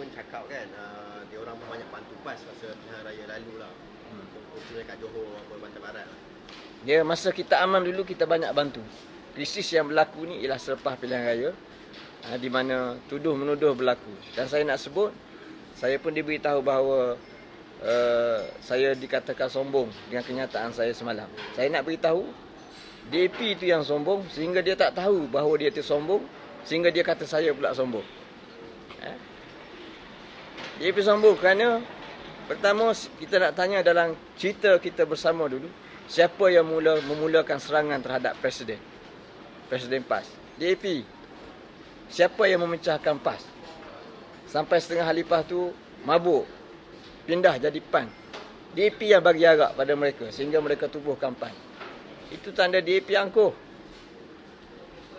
pun cakap kan uh, dia orang pun banyak bantu pas masa pilihan raya lalu lah hmm. kat Johor apa Bantan Barat lah. Ya yeah, masa kita aman dulu kita banyak bantu krisis yang berlaku ni ialah selepas pilihan raya uh, di mana tuduh menuduh berlaku dan saya nak sebut saya pun diberitahu bahawa uh, saya dikatakan sombong dengan kenyataan saya semalam. Saya nak beritahu DP itu yang sombong sehingga dia tak tahu bahawa dia itu sombong sehingga dia kata saya pula sombong. Eh? DAP sombong kerana pertama kita nak tanya dalam cerita kita bersama dulu siapa yang mula memulakan serangan terhadap presiden. Presiden PAS. DAP. Siapa yang memecahkan PAS? Sampai setengah halipah tu mabuk. Pindah jadi PAN. DAP yang bagi arak pada mereka sehingga mereka tubuhkan PAN. Itu tanda DAP angkuh.